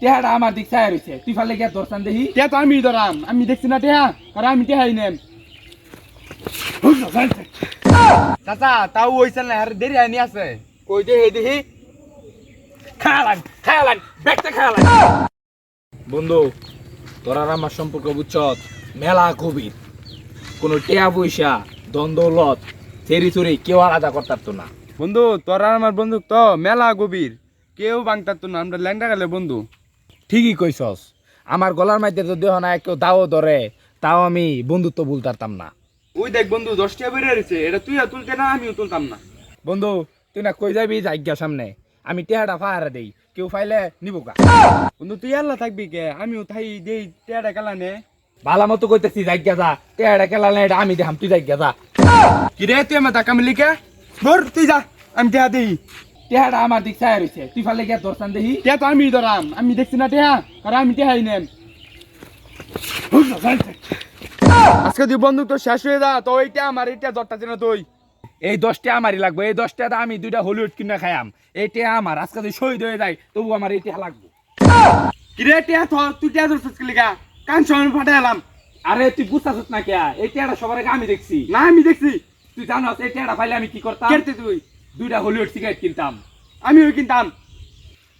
টেহাটা আমার দিক চায় রয়েছে তুই ফালে গিয়া দর্শন দেখি। টিয়া তো আমি ধরাম। আমি দেখছি না টিয়া কারণ আমি টিহাই নেম। চাচা তাও ওইছেন না আর দেরি আনি আছে। কই দে হে দেখি খায়ালান খায়ালান ব্যাগটা খায়ালান বন্ধু তোরা আর আমার সম্পর্ক বুঝছ মেলা গভীর। কোনো টেয়া পয়সা দ্বন্দ্বলত চেরি চুরি কেউ আলাদা করতার তো না। বন্ধু তোর আর আমার বন্ধু তো মেলা গভীর। কেউ বাংতার তো না। আমরা ল্যাংটা গেলে বন্ধু। ঠিকই কইছস। আমার গলার মাইতে দেহ না কেউ দাও ধরে তাও আমি বন্ধুত্ব বলতারতাম না। ওই দেখ বন্ধু দশটা বেরিয়ে রয়েছে এটা তুইও তুলতে না আমিও তুলতাম না। বন্ধু তুই না কই যাবি জায়গা সামনে আমি টেহাটা ফায়ারে দেই কেউ ফাইলে নিব কা বন্ধু তুই আল্লাহ থাকবি কে? আমিও তাই দেই টিয়াটা গেলা নে। ভালো মতো কইতেছি জায়গা যা টেহাটা কেলা না এটা আমি দেখাম তুই জায়গা যা। কি রে তুই আমার টাকা মিলি কে? তুই যা আমি টিয়া দিই। টেহাটা আমার দিক চায় রয়েছে তুই ফালে গিয়া দর্শন দেখি। টিয়া তো আমি ধরাম। আমি দেখছি না টিয়া কারণ আমি টিহাই নেম। আজকে তুই বন্ধু তো শেষ হয়ে যা তো এইটা আমার এইটা দরটা চেনা তুই এই দশটা আমারই লাগবে। এই দশটাতে আমি দুইটা হলিউড কিনে খাইয়াম। এইটা আমার। আজকে যদি শহীদ হয়ে যায় তবু আমার এইটা লাগবে। কি রে টিয়া তো তুই টিয়া ধরছিস কি লিগা? কান সময় ফাটাই এলাম আরে তুই বুঝতেছিস না কে? এই টেহাটা সবার আগে আমি দেখছি। না আমি দেখছি। তুই জানো এই টেহাটা পাইলে আমি কি করতাম? তুই? দুইটা হলিউড সিগারেট কিনতাম। আমি ওই কিনতাম।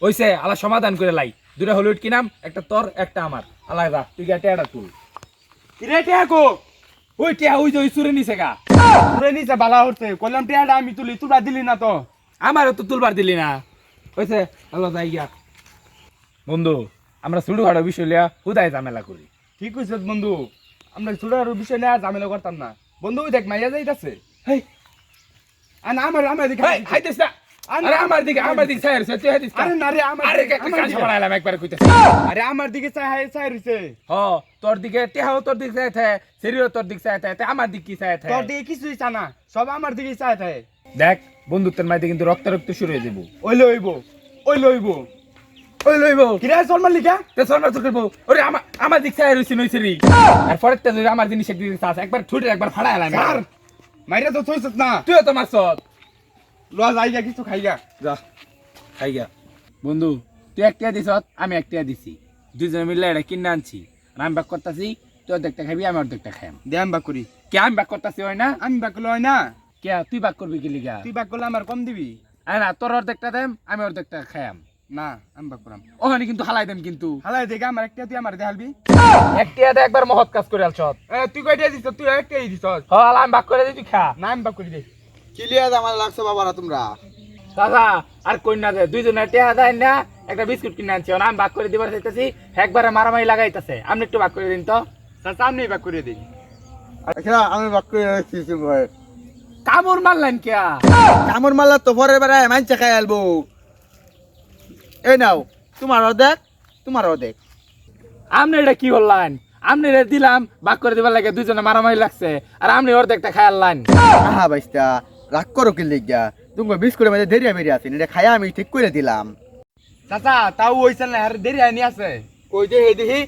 ওইসে আলা সমাধান করে লাই। দুইটা হলিউড কিনাম একটা তোর একটা আমার। আলাদা তুই গা টেহাটা তুল। কি রে টিয়া ওই টেহা ওই যে ওই সুরে নিছে গা। তোরে নিচে বালা উঠছে কইলাম টিয়াটা আমি তুলি তোরা দিলি না তো? আমারও তো তুলবার দিলি না। ওইসে আল্লাহ যাই গিয়া। বন্ধু আমরা শুরু হাড়ো বিষয় লিয়া হুদায় ঝামেলা করি। ঠিক কইছ বন্ধু? আমরা ছোটার বিষয় নিয়ে আর ঝামেলা করতাম না। বন্ধু ওই দেখ মাইয়া যাইতাছে। হেই আমার দিকে হেই হাইতেছ না আরে আমার দিকে আমার দিকে চাই রইছে তুই হাইতিস আরে না রে আমার আরে দিকে, কাজ একবার আরে আমার দিকে চাই হাই চাই রইছে হ তোর দিকে টেহাও তোর দিকে চাই থাকে শরীরও তোর দিকে চাই থাকে আমার দিক কি তোর থাকে দিকে কিছুই সব আমার দিকে চাই থাকে দেখ বন্ধুত্বের মাইতে কিন্তু রক্ত রক্ত শুরু হয়ে যাব। ওই লইব ওই লইব। ওই লইব। কিরে সলমান লিখা তে সরমার তো করব ওরে আমার আমার দিক চাই রইছি নইছে রি। আর পরের তে যদি আমার জিনিস একদিন চাস একবার ছুটে একবার ফাড়া এলাম মাইরা তো থইছত না। তুইও তো মারছত লয়া যাইগা কিছু খাইগা যা খাই বন্ধু তুই একটা দিছ আমি একটা দিছি। দুজনে মিলে এটা কিনে আনছি। আর আমি বাক করতেছি তুই অর্ধেকটা খাবি আমি অর্ধেকটা খাইম আমি বাক করি। কে আমি বাক করতেছি হয় না? আমি বাক লয় না। কে তুই বাক করবি কি লিগা? তুই বাক করলে আমার কম দিবি। আরে না তোর অর্ধেকটা দেম আমি অর্ধেকটা খাইম না আমি বাক করাম ওখানে কিন্তু হালাই দেম কিন্তু। হালাই দেখে আমার একটা তুই আমার দেখালবি একটা একবার মহৎ কাজ করে আলছত এ তুই কয়টা দিছ তুই একটাই দিছ হল আমি বাক করে দিই তুই খা। না আমি বাক করি দে। ক্লিয়ার আমার লাগছে বাবারা তোমরা। দাদা আর কন্যা দুইজনে টেহা দেয় না একটা বিস্কুট কিনে আনছি। আমি বাক করে দিবার চাইতেছি একবারে মারামারি লাগাইতেছে। আপনি একটু বাক করে দিন তো। তার সামনে বাক করে দিই আচ্ছা আমি বাক করে রাখছি ভাই কামড় মারলেন কেয়া কামড় মারলা তো পরের বেড়ায় মাইনছে খাই আলবো। এই নাও তোমার অর্ধেক তোমার অর্ধেক আপনি এটা কি বললেন আপনি এটা দিলাম বাক করে দিবার লাগে দুইজনে মারামারি লাগছে আর আপনি অর্ধেকটা খাই আনলেন আহা বাইস্তা রাগ করো কি লিগা? তুমি বিস্কুটের মধ্যে দেরিয়া বেরিয়ে আছেন এটা খাইয়া আমি ঠিক করে দিলাম। চাচা তাও ওইছেন না আর দেরি আনি আছে। কই দে হে দেখি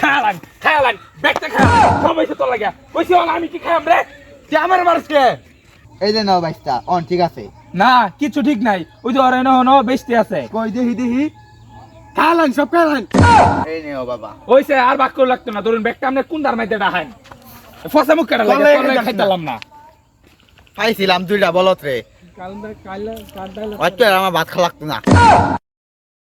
খায়ালান খায়ালান ব্যাগটা খায়ালান সবাই তো লাগে। কইছি আমি কি খাইম রে? তুই আমার মারসকে এই যে নাও বাইস্তা অন ঠিক আছে। না কিছু ঠিক নাই। ওই যে ওরে ন বেচতে আছে। কই দেহি দেহি? খালান সব খালান এই নেও বাবা। ওইসে আর বাক্য করে লাগতো না। ধরুন ব্যাগটা আপনি কোন দার মাইতে ডাহান? ফসা মুখ কাটা লাগে খাইতালাম না। খাইছিলাম দুইটা বলত রে। কাল কাল কাল আমার ভাত খাওয়া লাগতো না।